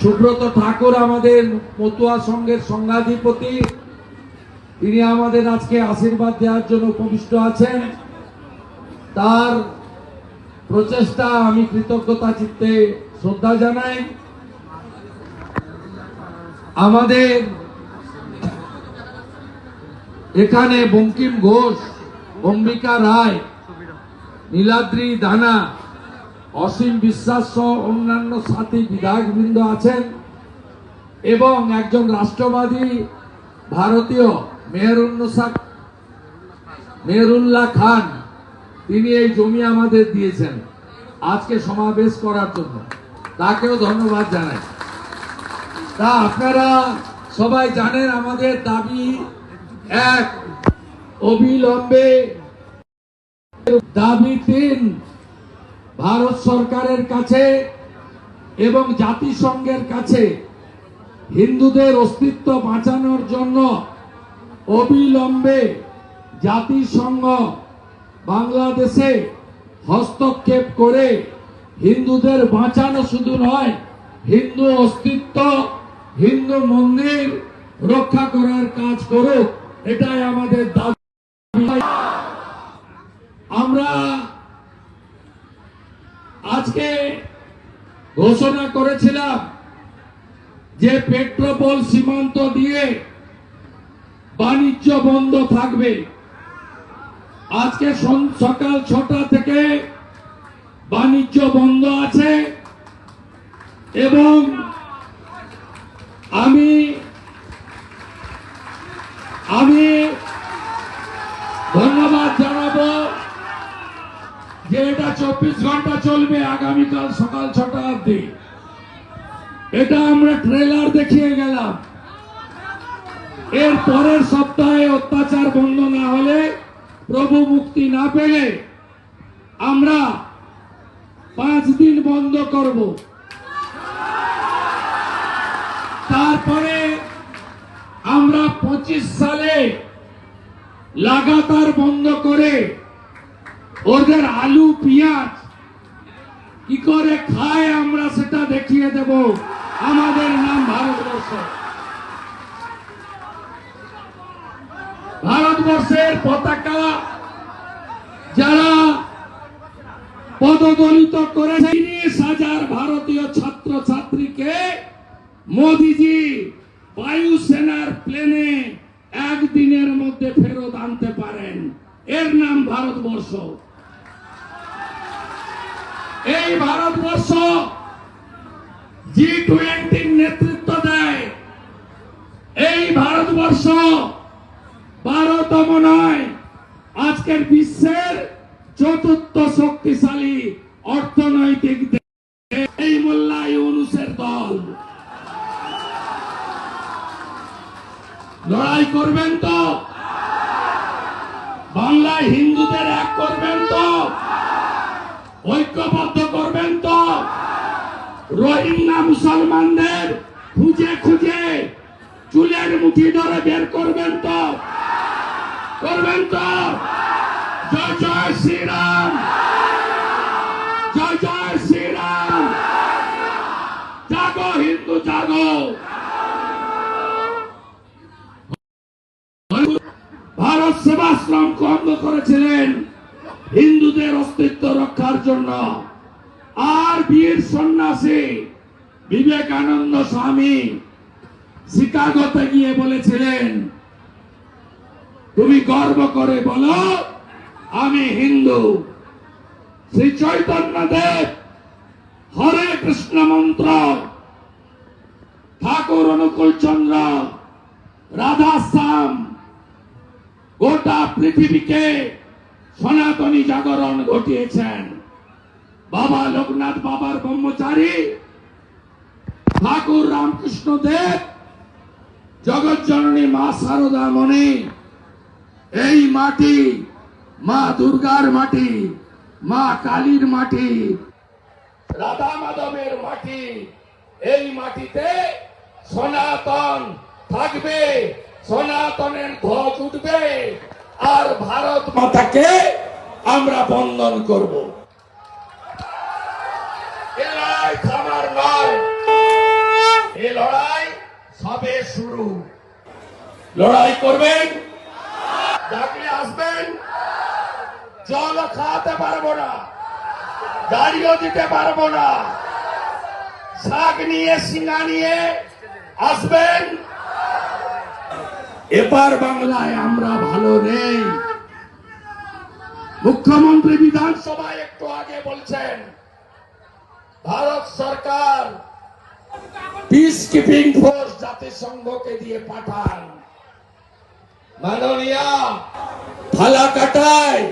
সুব্রত ঠাকুর আমাদের মতুয়া সংঘের সংঘাধিপতি। তিনি আমাদের আজকে আশীর্বাদ দেওয়ার জন্য উপবিষ্ট আছেন। তার প্রচেষ্টা আমি কৃতজ্ঞতা চিত্তে শ্রদ্ধা জানাই। আমাদের এখানে বঙ্কিম ঘোষ, অম্বিকা রায়, নীলাদ্রি দানা অসীম বিশ্বাস সহ অন্যান্য সাথী বিধায়কবৃন্দ আছেন এবং একজন রাষ্ট্রবাদী ভারতীয়, মেহরুন্নসা মেহরুল্লাহ খান। তিনি এই জমি আমাদের দিয়েছেন আজকে সমাবেশ করার জন্য। তাকেও ধন্যবাদ জানাই। তা আপনারা সবাই জানেন আমাদের দাবি এক, অবিলম্বে দাবি তিন ভারত সরকারের কাছে এবং জাতিসংঘের কাছে হিন্দুদের অস্তিত্ব বাঁচানোর জন্য অবিলম্বে জাতিসংঘ বাংলাদেশে হস্তক্ষেপ করে হিন্দুদের বাঁচানো শুধু নয়, হিন্দু অস্তিত্ব, হিন্দু মন্দির রক্ষা করার কাজ করুক, এটাই আমাদের দাবি আমরা আজকে ঘোষণা করেছিলাম যে পেট্রোপল সীমান্ত দিয়ে বাণিজ্য বন্ধ থাকবে। আজকে সকাল ছটা থেকে বাণিজ্য বন্ধ আছে এবং আমি আমি ধন্যবাদ জানাব যে এটা চব্বিশ ঘণ্টা চলবে আগামীকাল সকাল ছটা অব্দি এটা আমরা ট্রেলার দেখিয়ে গেলাম। এর পরের সপ্তাহে অত্যাচার বন্ধ না হলে, প্রভু মুক্তি না পেলে আমরা পাঁচ দিন বন্ধ করব। তারপরে আমরা পঁচিশ সালে লাগাতার বন্ধ করে ওদের আলু, পেঁয়াজ, কি করে খায় আমরা সেটা দেখিয়ে দেব। আমাদের নাম ভারতবর্ষ। ভারতবর্ষের পতাকা যারা পদদলিত করে তিরিশ হাজার ভারতীয় ছাত্র ছাত্রীকে মোদিজি বায়ুসেনার প্লেনে একদিনের মধ্যে ফেরত আনতে পারেন। এর নাম ভারতবর্ষ। এই ভারতবর্ষ জি টোয়েন্টির নেতৃত্ব দেয়। এই ভারতবর্ষ বারোতম নয়, আজকের বিশ্বের চতুর্থ শক্তিশালী অর্থনৈতিক এই মোল্লা ইউনুসের দল। লড়াই করবেন তো? বাংলায় হিন্দুদের এক করবেন তো? ঐক্যবদ্ধ রোহিঙ্গা মুসলমানদের খুঁজে খুঁজে। চুলের মুঠি ধরে বের করবেন তো। করবেন তো। জয় জয় শ্রীরাম। জয় জয় শ্রীরাম। জাগো হিন্দু, জাগো। ভারত সেবাশ্রম কর্ম করেছিলেন হিন্দুদের অস্তিত্ব রক্ষার জন্য। আর বীর সন্ন্যাসী বিবেকানন্দ স্বামী শিকাগোতে গিয়ে বলেছিলেন, তুমি গর্ব করে বলো, আমি হিন্দু। শ্রী চৈতন্য দেব, হরে কৃষ্ণ মন্ত্র, ঠাকুর অনুকূল চন্দ্র রাধা শ্যাম গোটা পৃথিবীকে সনাতনী জাগরণ ঘটিয়েছেন। বাবা লোকনাথ বাবার ব্রহ্মচারী ঠাকুর রামকৃষ্ণ দেব, জগৎ জননী মা সারদা মণি, এই মাটি, মা দুর্গার মাটি, মা কালীর মাটি, রাধা মাধবের মাটি, এই মাটিতে সনাতন থাকবে, সনাতনের ধ্বজ উঠবে, আর ভারত মাতাকে আমরা বন্দন করব। এ লড়াই সবে শুরু। লড়াই করবেন? ডাকলে আসবেন? জল খাওয়াতে পারব না। গাড়িও দিতে পারব না। শাক নিয়ে, সিঙ্গা নিয়ে আসবেন? এবার বাংলায় আমরা ভালো নেই। মুখ্যমন্ত্রী বিধানসভায় একটু আগে বলছেন, ভারত সরকার পিস কিপিং ফোর্স জাতিসংঘকে দিয়ে পাঠান। মাননীয়া। ফালাকাটায়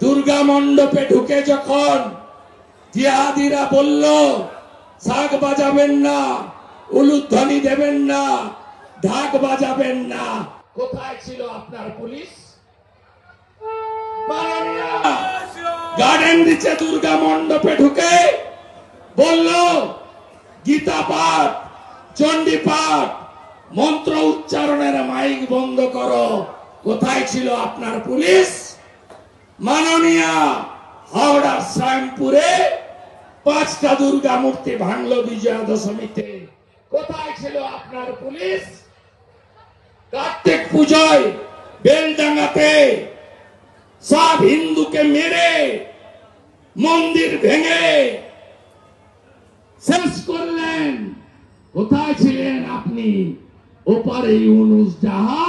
দুর্গা মণ্ডপে ঢুকে যখন জিহাদিরা বলল শাক বাজাবেন না উলুধ্বনি দেবেন না ঢাক বাজাবেন না। কোথায় ছিল আপনার পুলিশ? মাননীয়া। গার্ডেন দিচ্ছে দুর্গা মণ্ডপে ঢুকে বলল গীতা পাঠ চণ্ডী পাঠ মন্ত্র উচ্চারণের মাইক বন্ধ করো। কোথায় ছিল আপনার পুলিশ? মাননীয়া হাওড়ার শ্যামপুরে পাঁচটা দুর্গা মূর্তি ভাঙলো বিজয়া দশমীতে কোথায় ছিল আপনার পুলিশ? কার্তিক পুজোয় বেলডাঙ্গাতে সব হিন্দুকে মেরে মন্দির ভেঙে শেষ করলেন। কোথায় ছিলেন আপনি? ওপারে ইউনুস যাহা,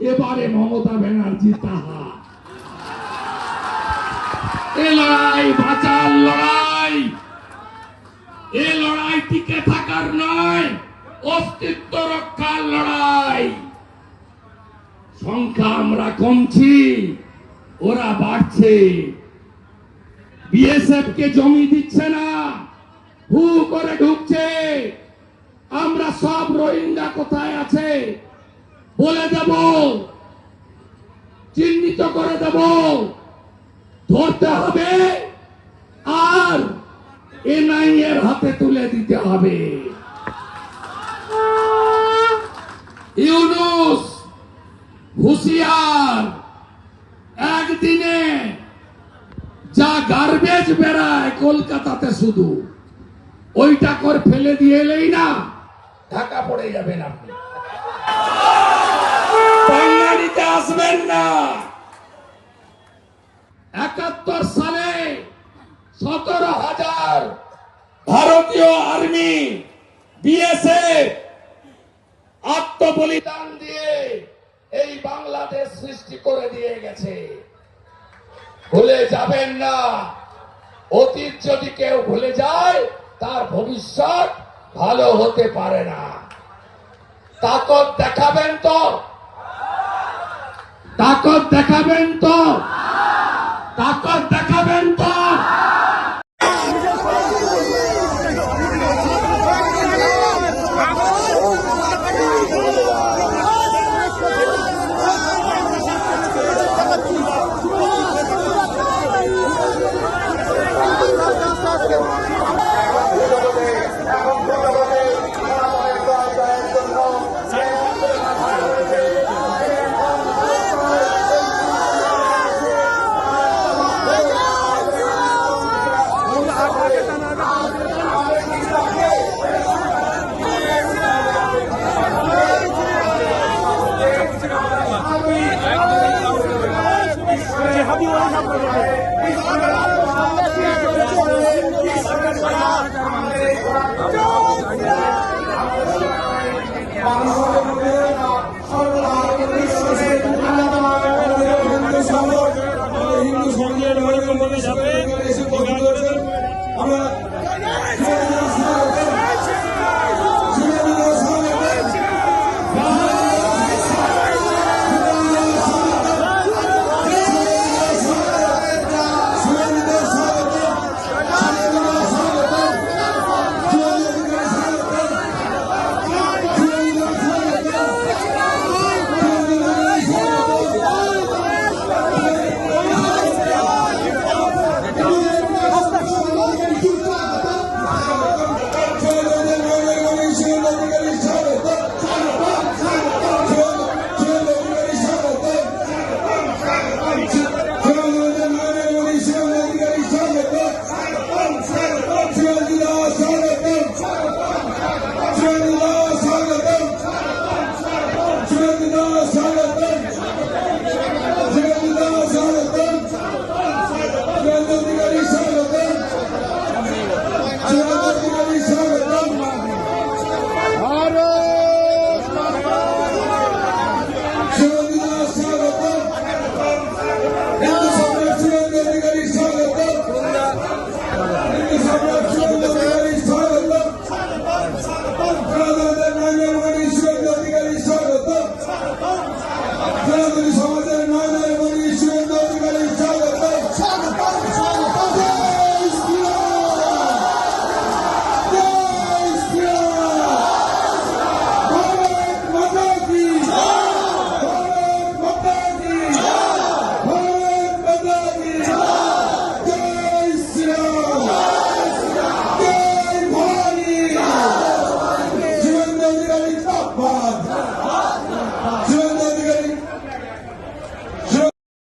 এবারে মমতা ব্যানার্জি তাহা। এ লড়াই বাঁচার লড়াই। এ লড়াই টিকে থাকার নয়, অস্তিত্ব রক্ষার লড়াই। সংখ্যা আমরা কমছি, ওরা বাড়ছে। বিএসএফ কে জমি দিচ্ছে না। হু করে ঢুকছে। আমরা সব রোহিঙ্গা কোথায় আছে? বলে দেব। চিহ্নিত করে দেব। ধরতে হবে। আর এনআই এর হাতে তুলে দিতে হবে। ইউনুস হুশিয়ার। একদিনে যা গার্বেজ বেড়ায় কলকাতাতে শুধু। ওইটা করে ফেলে দিয়ে এলেই না। ঢাকা পড়ে যাবেন আপনি। বাঙালিতে আসবেন না। একাত্তর সালে সতেরো হাজার ভারতীয় আর্মি বিএসএফ আত্মবলিদান দিয়ে এই বাংলাদেশ সৃষ্টি করে দিয়ে গেছে। ভুলে যাবেন না। অতীত যদি কেউ ভুলে যায় তার ভবিষ্যৎ ভালো হতে পারে না। তাকত দেখাবেন তো? তাকত দেখাবেন তো? তাকত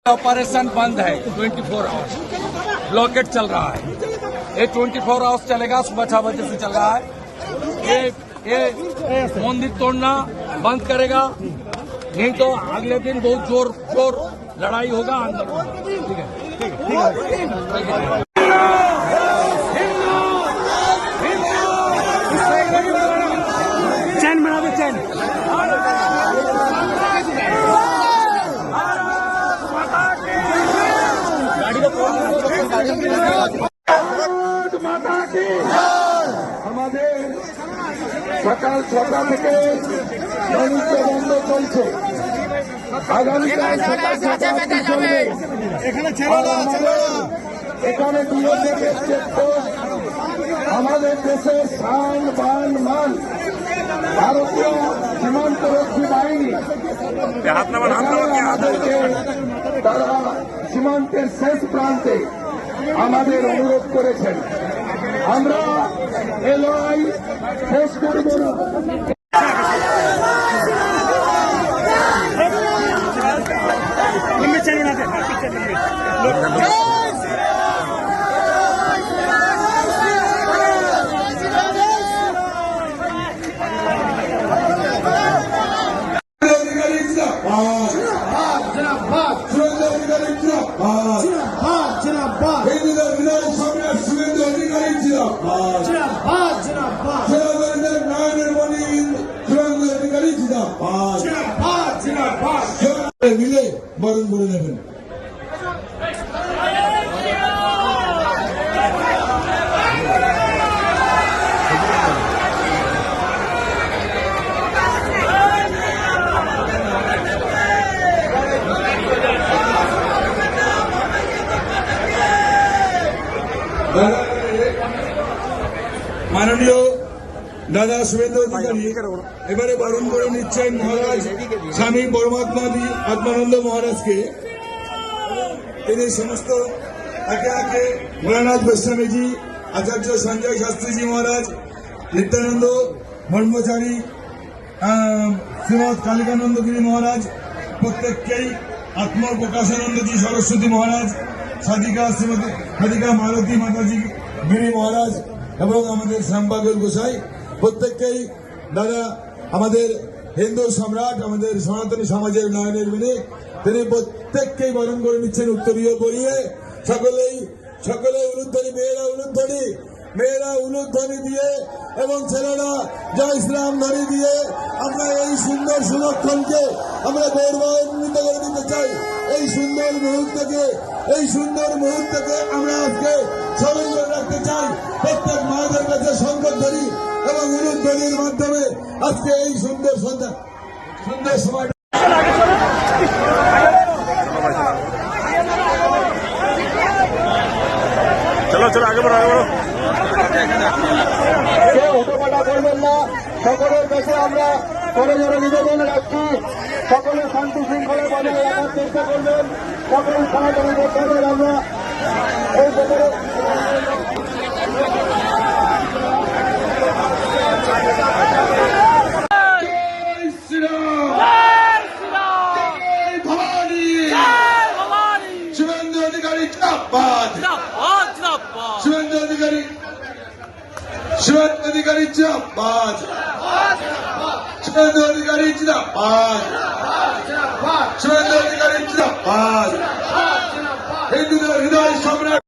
ऑपरेशन बंद है। 24 फोर आवर्स ब्लॉकेट चल रहा है। ये 24 फोर आवर्स चलेगा, सुबह छह बजे से चल रहा है। ये ये मंदिर तोड़ना बंद करेगा। नहीं तो अगले दिन बहुत ज़ोर ज़ोर लड़ाई होगा आंदोलन ठीक है? ठीक है। সকাল ছটা থেকে বাণিজ্য বন্ধ চলছে। আগামীকাল সকাল ছটা অবধি চলবে। আর আমাদের এখানে চেকপোস্ট আমাদের দেশের সান বান মান ভারতীয় সীমান্তরক্ষী বাহিনী তারা সীমান্তের শেষ প্রান্তে আমাদের অনুরোধ করেছেন। আমরা এ লড়াই শেষ করব না অধিকারী জিন্দাবাদ সবাই মিলে বরণ করে নেবেন মাননীয় দাদা শুভেন্দু অধিকারী, এবারে বরণ করে নিচ্ছেন মহারাজ স্বামী পরমাত্মা আত্মানন্দ মহারাজকে। তিনি সমস্ত একে একে ভোলানাথ গোস্বামীজি, আচার্য সঞ্জয় শাস্ত্রীজি মহারাজ, নিত্যানন্দ ব্রহ্মচারী শ্রীমৎ কালিকানন্দগিরি মহারাজ, প্রত্যেককেই আত্মপ্রকাশানন্দজি সরস্বতী মহারাজ, সাধিকা শ্রীমতী সাধিকা মালতী মাতাজি গিরি মহারাজ এবং আমাদের শ্যামবাগর গোসাই প্রত্যেককেই দাদা, আমাদের হিন্দু সম্রাট, আমাদের সনাতনী সমাজের নয়নের মিনে, তিনি প্রত্যেককেই বরণ করে নিচ্ছেন উত্তরীয় পরিয়ে সকলেই সকলে উলুধ্বনি, মেয়েরা উলুধ্বনি মেয়েরা উলুধ্বনি দিয়ে এবং ছেলেরা জয় ইসলাম ধ্বনি দিয়ে আমরা এই সুন্দর সুলক্ষণকে আমরা গৌরবান্বিত করে দিতে চাই। এই সুন্দর মুহূর্তকে, এই সুন্দর মুহূর্তকে আমরা আজকে করে রাখতে চাই। প্রত্যেক মায়েদের কাছে সংকট ধরি এবং ইউনিট বেদির মাধ্যমে আজকে এই সুন্দর সন্ধ্যা, সুন্দর সময়টা চলো চলো, আগে বড় আগে